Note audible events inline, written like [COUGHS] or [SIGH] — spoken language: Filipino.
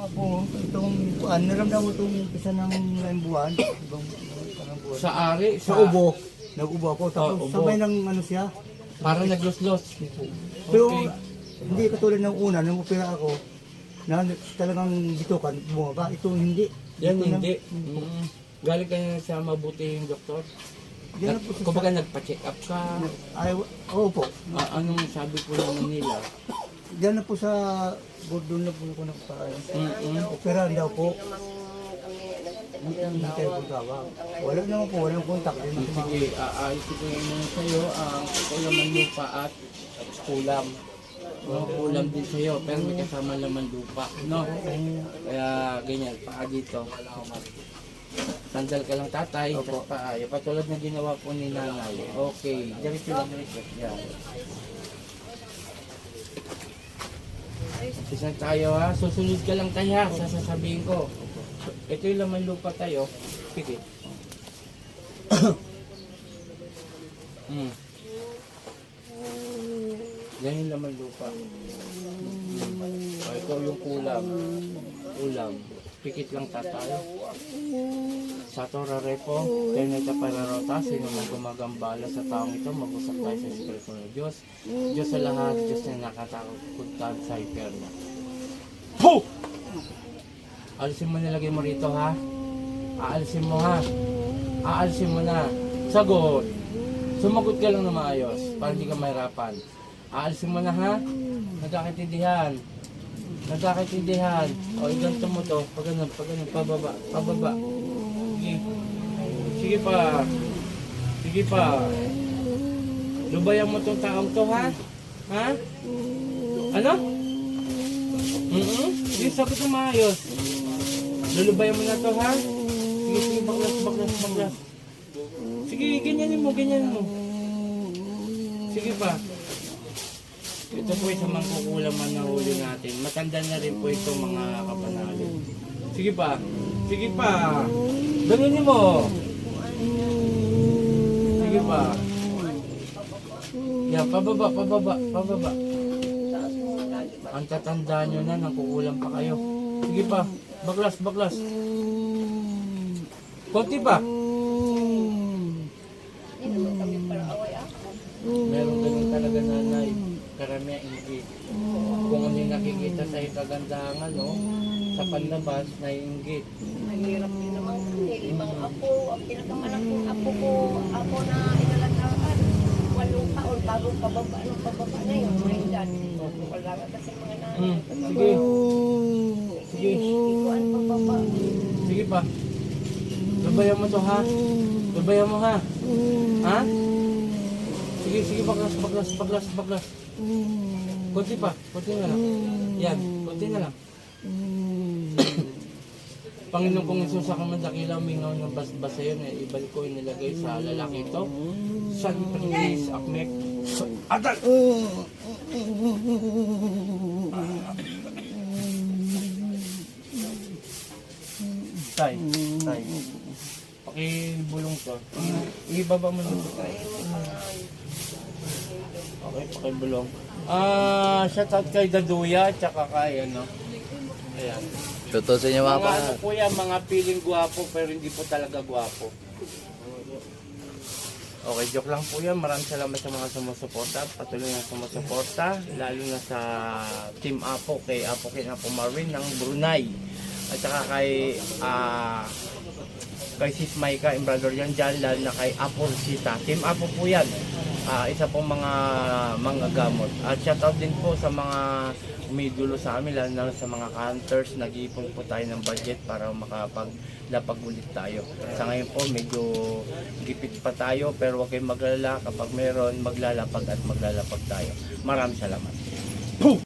Po, itong buwan, naramdaman mo itong isa ng ng buwan, ibang parang buwan. Sa ari, Sa ubo, nag-ubo ako, tapos Oh, ubo. sabay ng ano siya. Para naglos-los. Pero Okay. hindi katulad ng una, nung opera ako, na talagang bitukan, bumaba. Ito hindi. Yan Ito na- hindi. Mm. Galing ka na sa mabutihing doktor. Yan na po sa- Kumbaga nagpa-check up ka. Ay, oo po. Ah, anong sabi po naman nila? Diyan na po sa Gordon na po ako nagpa- Mm-mm. Opera daw po. Hindi tayo po tawag. Wala naman po, walang. Din Sige, aayusin ko yung sa'yo ang kulam ng lupa at kulam. No, kulam din sa'yo, pero may kasama laman lupa. No? Kaya ganyan, paa dito. Sandal ka lang tatay, tapos paa. Yung patulad na ginawa po ni nanay. Okay, diretso lang diretso. Isang tayo ha, susunod ka lang tayo ha, sasasabihin ko. Ito yung laman lupa tayo. Sige. [COUGHS] Mm. Yan yung laman lupa. Oh, ito yung kulam. Kulam. Pikit lang tatayo. Sa Torah Repo, Teneta Pararota, sino man gumagambala sa taong ito, mag-usap tayo sa Espiritu ng Diyos. Diyos sa lahat, Diyos na nakatakot sa Eterno. Po! Alisin mo nilagay mo rito ha. Aalisin mo ha. Aalisin mo na. Sagot. Sumagot ka lang na maayos para hindi ka mahirapan. Aalisin mo na ha. Nagkakaintindihan. Nagkakaintindihan. O, iganto mo to. Pag ganun, pag ganun, pababa, pababa. Sige. Sige pa. Sige pa. Lubayan mo tong taong to ha. Ha? Ano? Mm-mm. Sige, sagot mo maayos. Lulubayan mo na to ha. Sige, sige, baklas, baklas, baklas. Sige, ganyanin mo, ganyanin mo. Sige pa. Ito po isang mangkukulam man na huli natin. Matanda na rin po ito mga kapanalo. Sige pa. Sige pa. Ganyanin mo. Sige pa. Yan, pababa, pababa, pababa. Ang tatanda nyo na, nangkukulam pa kayo. Sige pa, baklas, baklas. Konti pa. Meron ganun talaga nanay. Karamihan hindi. Kung ano yung nakikita sa kagandahan, no? Sa panlabas, naiingit. Mahirap din naman kasi ibang apo, ang pinakamanak kong apo ko, ako na inalagaan. Walong taon bago pababa ng pababa na yun, may edad. Wala ka kasi mga nanay. Hmm, sige. Sige. Ikuan pababa. Sige pa. Lubayan mo to ha. Lubayan mo ha. Ha? Sige, sige, baklas, baklas, baklas, baklas. Kunti pa, kunti na lang. Yan, kunti na lang. Panginoon kong Isus sa kamandakila, umingaw ng basbas sa yun, eh, ibalik ko yung nilagay sa lalaki ito. San Pringis, Akmek, Atal! Tay, tay. Pakibulong to. Ibaba mo na ito. Okay, pakibulong. Ah, shout out kay Daduya, tsaka kay ano. Ayan. Totoo sa inyo mga Mga ano pa. po yan, mga piling gwapo pero hindi po talaga gwapo. Okay, joke lang po yan. Maraming salamat sa mga sumusuporta. Patuloy na sumusuporta. Lalo na sa Team Apo, kay Apo kay Apo Marvin ng Brunei. At saka kay ah kay Sis Maika, yung brother yan dyan, lalo na kay Apo Sita. Team Apo po yan. Ah, isa pong mga mga gamot. At shoutout din po sa mga umidulo sa amin, lalo na sa mga hunters, nag-iipon po tayo ng budget para makapaglapag ulit tayo. Sa ngayon po, medyo gipit pa tayo, pero huwag kayong maglala kapag meron, maglalapag at maglalapag tayo. Maraming salamat.